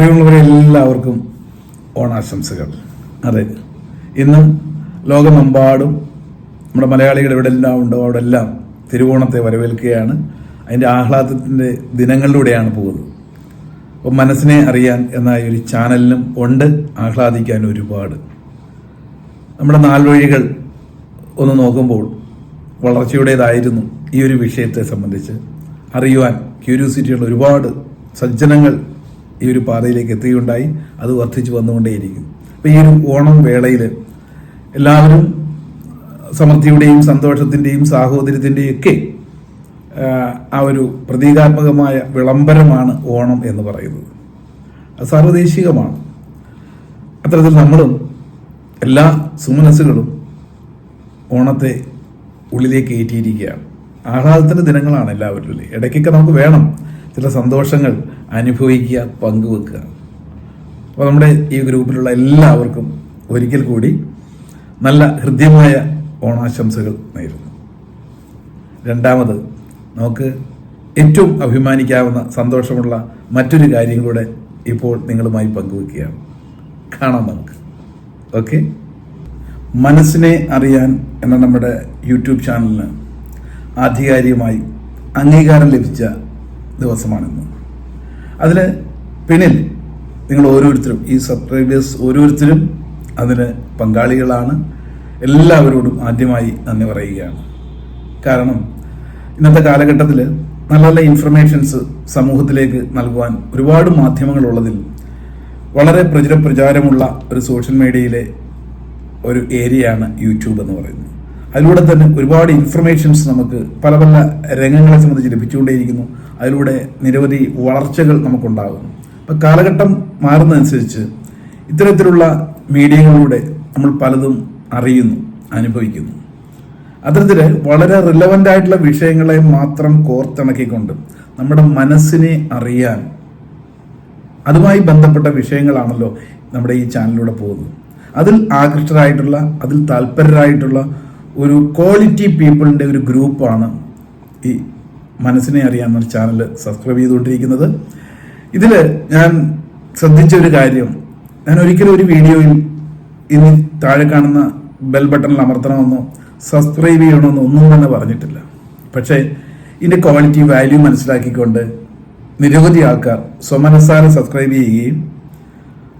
പ്രിയമുള്ളവരെ എല്ലാവർക്കും ഓണാശംസകൾ. അതെ ഇന്നും ലോകമെമ്പാടും നമ്മുടെ മലയാളികൾ എവിടെ എല്ലാം ഉണ്ടോ? അവിടെ എല്ലാം തിരുവോണത്തെ വരവേൽക്കുകയാണ്. അതിന്റെ ആഹ്ലാദത്തിന്റെ ദിനങ്ങളിലൂടെയാണ് പോകുന്നത്. അപ്പം മനസ്സിനെ അറിയാൻ എന്ന ഒരു ചാനലിനും ഉണ്ട് ആഹ്ലാദിക്കാൻ ഒരുപാട്. നമ്മുടെ നാൾവഴികൾ ഒന്ന് നോക്കുമ്പോൾ വളർച്ചയുടേതായിരുന്നു ഈ ഒരു വിഷയത്തെ സംബന്ധിച്ച് അറിയുവാൻ ക്യൂരിയോസിറ്റിയുള്ള ഒരുപാട് സജ്ജനങ്ങൾ ഈ ഒരു പാതയിലേക്ക് എത്തുകയുണ്ടായി. അത് വർദ്ധിച്ചു വന്നുകൊണ്ടേയിരിക്കും. അപ്പോൾ ഈ ഒരു ഓണം വേളയിൽ എല്ലാവരും സമൃദ്ധിയുടെയും സന്തോഷത്തിന്റെയും സാഹോദര്യത്തിന്റെയും ഒക്കെ ആ, ഒരു പ്രതീകാത്മകമായ വിളംബരമാണ് ഓണം എന്ന് പറയുന്നത്. അത് സാർവദേശികമാണ് അത്തരത്തിൽ നമ്മളും എല്ലാ സുമനസ്സുകളും ഓണത്തെ ഉള്ളിലേക്ക് ഏറ്റിയിരിക്കുകയാണ്. ആഹ്ലാദത്തിന്റെ ദിനങ്ങളാണ് എല്ലാവരും അല്ലേ ഇടയ്ക്കൊക്കെ നമുക്ക് വേണം ചില സന്തോഷങ്ങൾ അനുഭവിക്കുക പങ്കുവെക്കുക. അപ്പോൾ നമ്മുടെ ഈ ഗ്രൂപ്പിലുള്ള എല്ലാവർക്കും ഒരിക്കൽ കൂടി നല്ല ഹൃദ്യമായ ഓണാശംസകൾ നേരുന്നു. രണ്ടാമത് നമുക്ക് ഏറ്റവും അഭിമാനിക്കാവുന്ന സന്തോഷമുള്ള മറ്റൊരു കാര്യം കൂടെ ഇപ്പോൾ നിങ്ങളുമായി പങ്കുവെക്കുകയാണ്. കാണാം നമുക്ക്. ഓക്കെ? മനസ്സിനെ അറിയാൻ എന്ന നമ്മുടെ യൂട്യൂബ് ചാനലിന് ആധികാരികമായി അംഗീകാരം ലഭിച്ച ദിവസമാണിന്ന്. അതിന് പിന്നിൽ നിങ്ങൾ ഓരോരുത്തരും ഈ സബ്സ്ക്രൈബേഴ്സ് ഓരോരുത്തരും അതിന് പങ്കാളികളാണ്. എല്ലാവരോടും ആദ്യമായി നന്ദി പറയുകയാണ്. കാരണം ഇന്നത്തെ കാലഘട്ടത്തിൽ നല്ല നല്ല ഇൻഫർമേഷൻസ് സമൂഹത്തിലേക്ക് നൽകുവാൻ ഒരുപാട് മാധ്യമങ്ങളുള്ളതിൽ വളരെ പ്രചുര പ്രചാരമുള്ള ഒരു സോഷ്യൽ മീഡിയയിലെ ഒരു ഏരിയയാണ് യൂട്യൂബ് എന്ന് പറയുന്നത്. അതിലൂടെ തന്നെ ഒരുപാട് ഇൻഫർമേഷൻസ് നമുക്ക് പല പല രംഗങ്ങളെ സംബന്ധിച്ച് ലഭിച്ചുകൊണ്ടേയിരിക്കുന്നു. അതിലൂടെ നിരവധി വളർച്ചകൾ നമുക്കുണ്ടാകുന്നു. അപ്പം കാലഘട്ടം മാറുന്നതനുസരിച്ച് ഇത്തരത്തിലുള്ള മീഡിയകളിലൂടെ നമ്മൾ പലതും അറിയുന്നു അനുഭവിക്കുന്നു. അത്തരത്തിൽ വളരെ റിലവന്റ് ആയിട്ടുള്ള വിഷയങ്ങളെ മാത്രം കോർത്തിണക്കിക്കൊണ്ട് നമ്മുടെ മനസ്സിനെ അറിയാൻ അതുമായി ബന്ധപ്പെട്ട വിഷയങ്ങളാണല്ലോ നമ്മുടെ ഈ ചാനലിലൂടെ പോകുന്നത്. അതിൽ ആകൃഷ്ടരായിട്ടുള്ള അതിൽ താല്പര്യരായിട്ടുള്ള ഒരു ക്വാളിറ്റി പീപ്പിളിന്റെ ഒരു ഗ്രൂപ്പാണ് ഈ മനസ്സിനെ അറിയാമെന്ന ചാനൽ സബ്സ്ക്രൈബ് ചെയ്തുകൊണ്ടിരിക്കുന്നത്. ഇതിൽ ഞാൻ ശ്രദ്ധിച്ച ഒരു കാര്യം. ഞാൻ ഒരിക്കലും ഒരു വീഡിയോയിൽ ഇനി താഴെ കാണുന്ന ബെൽ ബട്ടണിൽ അമർത്തണമെന്നോ സബ്സ്ക്രൈബ് ചെയ്യണമെന്നോ ഒന്നും തന്നെ പറഞ്ഞിട്ടില്ല. പക്ഷേ ഇതിന്റെ ക്വാളിറ്റി വാല്യൂ മനസ്സിലാക്കിക്കൊണ്ട് നിരവധി ആൾക്കാർ സ്വമനസ്സാരം സബ്സ്ക്രൈബ് ചെയ്യുകയും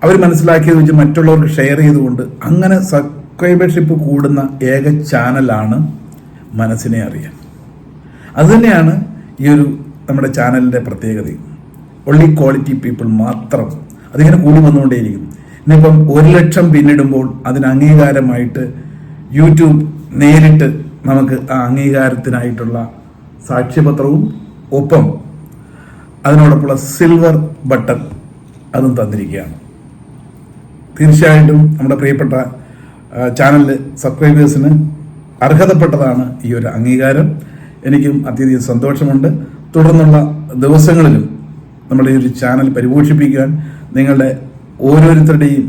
അവർ മനസ്സിലാക്കിയത് വെച്ച് മറ്റുള്ളവർക്ക് ഷെയർ ചെയ്തുകൊണ്ട് അങ്ങനെ സബ്സ്ക്രൈബർഷിപ്പ് കൂടുന്ന ഏക ചാനലാണ് മനസ്സിനെ അറിയാൻ. അതുതന്നെയാണ് ഈ ഒരു നമ്മുടെ ചാനലിന്റെ പ്രത്യേകതയും. ഒള്ളി ക്വാളിറ്റി പീപ്പിൾ മാത്രം അതിങ്ങനെ കൂടി വന്നുകൊണ്ടേയിരിക്കും. ഇന്നിപ്പം ഒരു ലക്ഷം പിന്നിടുമ്പോൾ അതിന് അംഗീകാരമായിട്ട് യൂട്യൂബ് നേരിട്ട് നമുക്ക് ആ അംഗീകാരത്തിനായിട്ടുള്ള സാക്ഷ്യപത്രവും ഒപ്പം അതിനോടൊപ്പമുള്ള സിൽവർ ബട്ടൺ അതും തന്നിരിക്കുകയാണ്. തീർച്ചയായിട്ടും നമ്മുടെ പ്രിയപ്പെട്ട ചാനൽ സബ്സ്ക്രൈബേഴ്സിന് അർഹതപ്പെട്ടതാണ് ഈ ഒരു അംഗീകാരം. എനിക്കും അത്യധികം സന്തോഷമുണ്ട്. തുടർന്നുള്ള ദിവസങ്ങളിലും നമ്മുടെ ഈ ഒരു ചാനൽ പരിപോഷിപ്പിക്കാൻ നിങ്ങളുടെ ഓരോരുത്തരുടെയും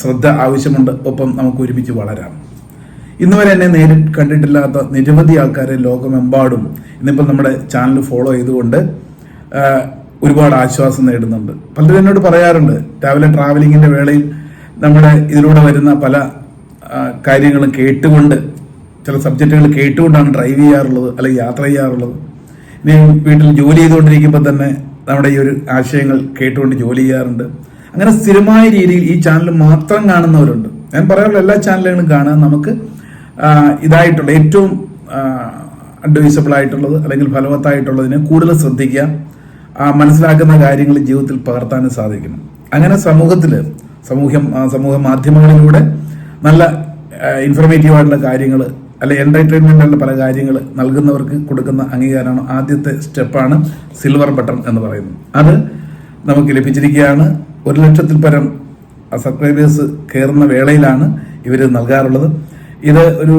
ശ്രദ്ധ ആവശ്യമുണ്ട്. ഒപ്പം നമുക്ക് ഒരുമിച്ച് വളരാം. ഇന്ന് വരെ എന്നെ നേരി കണ്ടിട്ടില്ലാത്ത നിരവധി ആൾക്കാരെ ലോകമെമ്പാടും ഇന്നിപ്പോൾ നമ്മുടെ ചാനൽ ഫോളോ ചെയ്തുകൊണ്ട് ഒരുപാട് ആശ്വാസം നേടുന്നുണ്ട്. പലരും എന്നോട് പറയാറുണ്ട് രാവിലെ ട്രാവലിങ്ങിന്റെ വേളയിൽ നമ്മുടെ ഇതിലൂടെ വരുന്ന പല കാര്യങ്ങളും കേട്ടുകൊണ്ട് ചില സബ്ജക്റ്റുകൾ കേട്ടുകൊണ്ടാണ് ഡ്രൈവ് ചെയ്യാറുള്ളത് അല്ലെങ്കിൽ യാത്ര ചെയ്യാറുള്ളത്. ഇനി വീട്ടിൽ ജോലി ചെയ്തുകൊണ്ടിരിക്കുമ്പോൾ തന്നെ നമ്മുടെ ഈ ഒരു ആശയങ്ങൾ കേട്ടുകൊണ്ട് ജോലി ചെയ്യാറുണ്ട്. അങ്ങനെ സ്ഥിരമായ രീതിയിൽ ഈ ചാനൽ മാത്രം കാണുന്നവരുണ്ട്. ഞാൻ പറയാറുള്ള എല്ലാ ചാനലുകളും കാണാൻ നമുക്ക് ഇതായിട്ടുള്ള ഏറ്റവും അഡ്വൈസബിൾ ആയിട്ടുള്ളത് അല്ലെങ്കിൽ ഫലവത്തായിട്ടുള്ളതിനെ കൂടുതൽ ശ്രദ്ധിക്കുക മനസ്സിലാക്കുന്ന കാര്യങ്ങൾ ജീവിതത്തിൽ പകർത്താനും സാധിക്കണം അങ്ങനെ സമൂഹത്തിൽ സമൂഹം സമൂഹ മാധ്യമങ്ങളിലൂടെ നല്ല ഇൻഫർമേറ്റീവ് ആയിട്ടുള്ള കാര്യങ്ങൾ അല്ലെ എന്റർടൈൻമെന്റ് പല കാര്യങ്ങൾ നൽകുന്നവർക്ക് കൊടുക്കുന്ന അംഗീകാരമാണ് ആദ്യത്തെ സ്റ്റെപ്പാണ് സിൽവർ ബട്ടൺ എന്ന് പറയുന്നത്. അത് നമുക്ക് ലഭിച്ചിരിക്കുകയാണ്. ഒരു ലക്ഷത്തിൽ പരം സബ്സ്ക്രൈബേഴ്സ് കയറുന്ന വേളയിലാണ് ഇവർ നൽകാറുള്ളത്. ഇത് ഒരു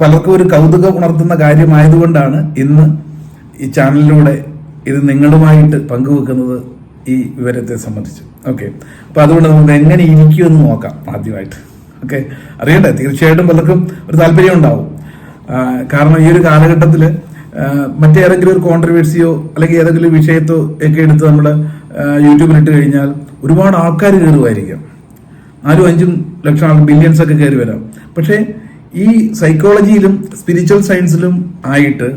പലർക്കും ഒരു കൗതുകം ഉണർത്തുന്ന കാര്യമായതുകൊണ്ടാണ് ഇന്ന് ഈ ചാനലിലൂടെ ഇത് നിങ്ങളുമായിട്ട് പങ്കുവെക്കുന്നത് ഈ വിവരത്തെ സംബന്ധിച്ച്. ഓക്കെ അപ്പോൾ അതുകൊണ്ട് നമുക്ക് എങ്ങനെ ഇരിക്കുമെന്ന് നോക്കാം ആദ്യമായിട്ട്. ഓക്കെ അറിയണ്ടേ? തീർച്ചയായിട്ടും പലർക്കും ഒരു താല്പര്യം ഉണ്ടാവും. കാരണം ഈ ഒരു കാലഘട്ടത്തിൽ മറ്റേതെങ്കിലും ഒരു കോൺട്രവേഴ്സിയോ അല്ലെങ്കിൽ ഏതെങ്കിലും വിഷയത്തോ ഒക്കെ എടുത്ത് നമ്മൾ യൂട്യൂബിലിട്ട് കഴിഞ്ഞാൽ ഒരുപാട് ആൾക്കാർ കയറുമായിരിക്കാം. ആരും അഞ്ചും ലക്ഷം ആൾ ബില്യൺസ് ഒക്കെ കയറി വരാം. പക്ഷേ ഈ സൈക്കോളജിയിലും സ്പിരിച്വൽ സയൻസിലും ആയിട്ട്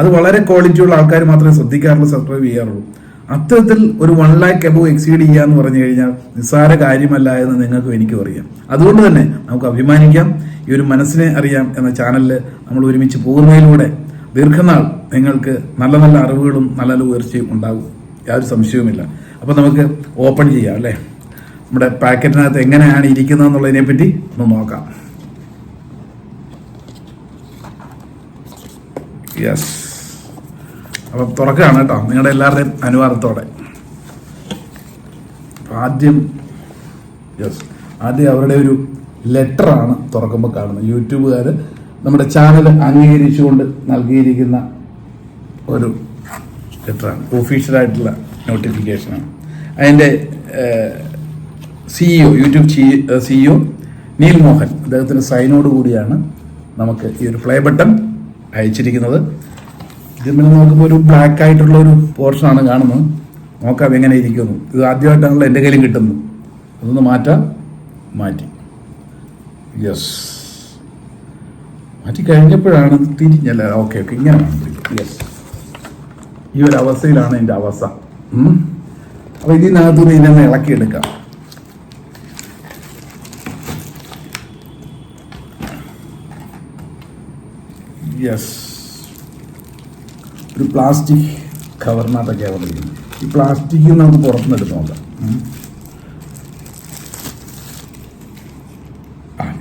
അത് വളരെ ക്വാളിറ്റിയുള്ള ആൾക്കാർ മാത്രമേ ശ്രദ്ധിക്കാറുള്ളൂ സബ്സ്ക്രൈബ് ചെയ്യാറുള്ളൂ. അത്തരത്തിൽ ഒരു വൺ ലാക്ക് എബോ എക്സീഡ് ചെയ്യുക എന്ന് പറഞ്ഞു കഴിഞ്ഞാൽ നിസ്സാര കാര്യമല്ല എന്ന് നിങ്ങൾക്കും എനിക്കും അറിയാം. അതുകൊണ്ട് തന്നെ നമുക്ക് അഭിമാനിക്കാം ഈ ഒരു മനസ്സിനെ അറിയാം എന്ന ചാനലിൽ നമ്മൾ ഒരുമിച്ച് പോകുന്നതിലൂടെ ദീർഘനാൾ നിങ്ങൾക്ക് നല്ല നല്ല അറിവുകളും നല്ല നല്ല ഉയർച്ചയും ഉണ്ടാകും. യാതൊരു സംശയവുമില്ല. അപ്പോൾ നമുക്ക് ഓപ്പൺ ചെയ്യാം അല്ലേ? നമ്മുടെ പാക്കറ്റിനകത്ത് എങ്ങനെയാണ് ഇരിക്കുന്നത് എന്നുള്ളതിനെ പറ്റി ഒന്ന് നോക്കാം. യെസ് അപ്പം തുറക്കുകയാണ് കേട്ടോ. നിങ്ങളുടെ എല്ലാവരുടെയും അനുവാദത്തോടെ. ആദ്യം യെസ് ആദ്യം അവരുടെ ഒരു ലെറ്ററാണ് തുറക്കുമ്പോൾ കാണുന്നത്. യൂട്യൂബുകാർ നമ്മുടെ ചാനൽ അംഗീകരിച്ചുകൊണ്ട് നൽകിയിരിക്കുന്ന ഒരു ലെറ്ററാണ് ഒഫീഷ്യലായിട്ടുള്ള നോട്ടിഫിക്കേഷനാണ് അതിന്റെ CEO YouTube CEO Neal Mohan അദ്ദേഹത്തിന്റെ സൈനോട് കൂടിയാണ് നമുക്ക് ഈ ഒരു പ്ലേ ബട്ടൺ അയച്ചിരിക്കുന്നത്. ഇതിൽ പിന്നെ നോക്കുമ്പോൾ ഒരു ബ്ലാക്ക് ആയിട്ടുള്ള ഒരു പോർഷനാണ് കാണുന്നത്. നോക്കാം എങ്ങനെ ഇരിക്കുന്നു. ഇത് ആദ്യമായിട്ടാണല്ലോ എന്റെ കയ്യിലും കിട്ടുന്നു അതൊന്ന് മാറ്റാം. മാറ്റി. യെസ് മാറ്റി കഴിഞ്ഞപ്പോഴാണ് ഇത് തിരിഞ്ഞല്ല ഓക്കെ ഓക്കെ ഇങ്ങനെ യെസ് ഈ ഒരു അവസ്ഥയിലാണ് എന്റെ അവസ്ഥ. അപ്പോൾ അപ്പൊ ഇതിനകത്ത് നിന്ന് ഇതിനെ ഇളക്കിയെടുക്കാം. യെസ് ഒരു പ്ലാസ്റ്റിക് കവറിനകത്തൊക്കെ വന്നിരിക്കുന്നത് ഈ പ്ലാസ്റ്റിക് നമുക്ക് പുറത്തുനിന്ന് എടുത്ത്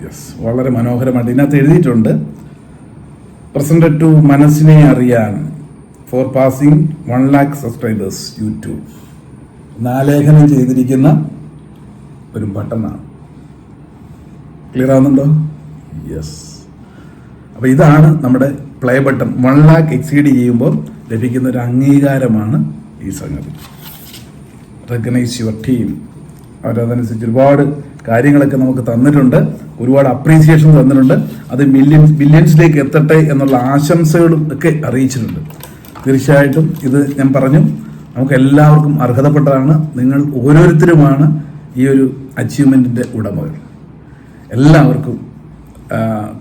യെസ് വളരെ മനോഹരമായിട്ട് ഇതിനകത്ത് എഴുതിയിട്ടുണ്ട്. പ്രസന്റ് ടു മനസ്സിനെ അറിയാൻ for passing one lakh subscribers YouTube നാലേഖനം ചെയ്തിരിക്കുന്ന ഒരു ബട്ടണാണ് ക്ലിയർ ആവുന്നുണ്ടോ? യെസ് അപ്പോൾ ഇതാണ് നമ്മുടെ play button one lakh exceed ചെയ്യുമ്പോൾ ലഭിക്കുന്ന ഒരു അംഗീകാരമാണ് ഈ സംഗതി. റെക്കഗ്നൈസ് യുവർ ടീം അവരതനുസരിച്ച് ഒരുപാട് കാര്യങ്ങളൊക്കെ നമുക്ക് തന്നിട്ടുണ്ട്. ഒരുപാട് അപ്രീസിയേഷൻ തന്നിട്ടുണ്ട്. അത് മില്യൻസ് ബില്യൻസിലേക്ക് എത്തട്ടെ എന്നുള്ള ആശംസകളും ഒക്കെ അറിയിച്ചിട്ടുണ്ട്. തീർച്ചയായിട്ടും ഇത് ഞാൻ പറഞ്ഞു. നമുക്ക് എല്ലാവർക്കും അർഹതപ്പെട്ടതാണ്. നിങ്ങൾ ഓരോരുത്തരുമാണ് ഈ ഒരു അച്ചീവ്മെന്റിന്റെ ഉടമകൾ. എല്ലാവർക്കും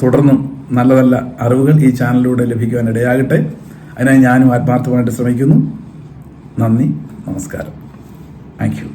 തുടർന്നും നല്ല നല്ല അറിവുകൾ ഈ ചാനലിലൂടെ ലഭിക്കുവാൻ ഇടയാകട്ടെ. അതിനായി ഞാനും ആത്മാർത്ഥമായിട്ട് ശ്രമിക്കുന്നു. നന്ദി നമസ്കാരം. Thank you